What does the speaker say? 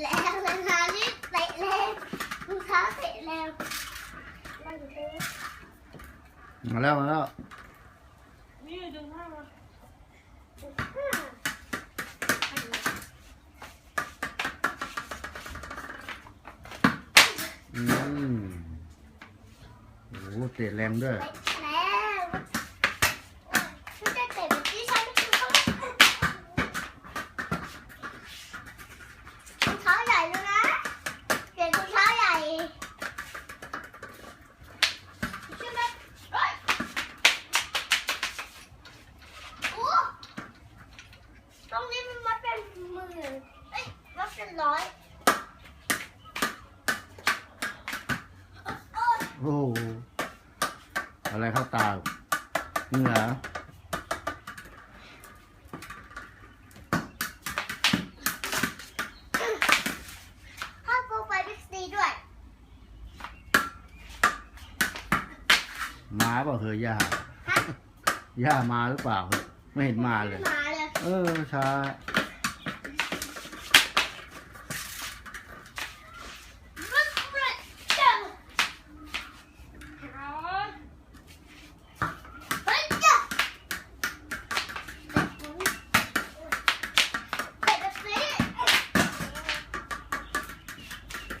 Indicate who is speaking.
Speaker 1: แรงรองเท้านี่เตะแรงรองเท้าเตะแรงมันอยู่ตรงนี้
Speaker 2: มาแล้วมาแล้ว
Speaker 3: นี่ดึงให้มา
Speaker 2: อืมโอ้โหเตะแรงด้วย
Speaker 1: เตะแรงไม่ได้เตะแบบที่ฉันคือเขารองเท้าใหญ่เลยนะเปลี่ยนรองเท้าใหญ่ใช่ไหมเอ้ยโอ้ตรงนี้มันมัด เป็นหมื่นเอ้ยมัดเป็นร้อยโอ้ย
Speaker 2: โอ้โหอะไรเข้าตาเหงื่อ
Speaker 1: พ่อกูไปบิ๊กซีด้วย
Speaker 2: มาเปล่าเฮยย่า
Speaker 1: ฮะ
Speaker 2: ย่ามาหรือเปล่าไม่เห็นมาเลย
Speaker 1: มาเลย
Speaker 2: เออช้า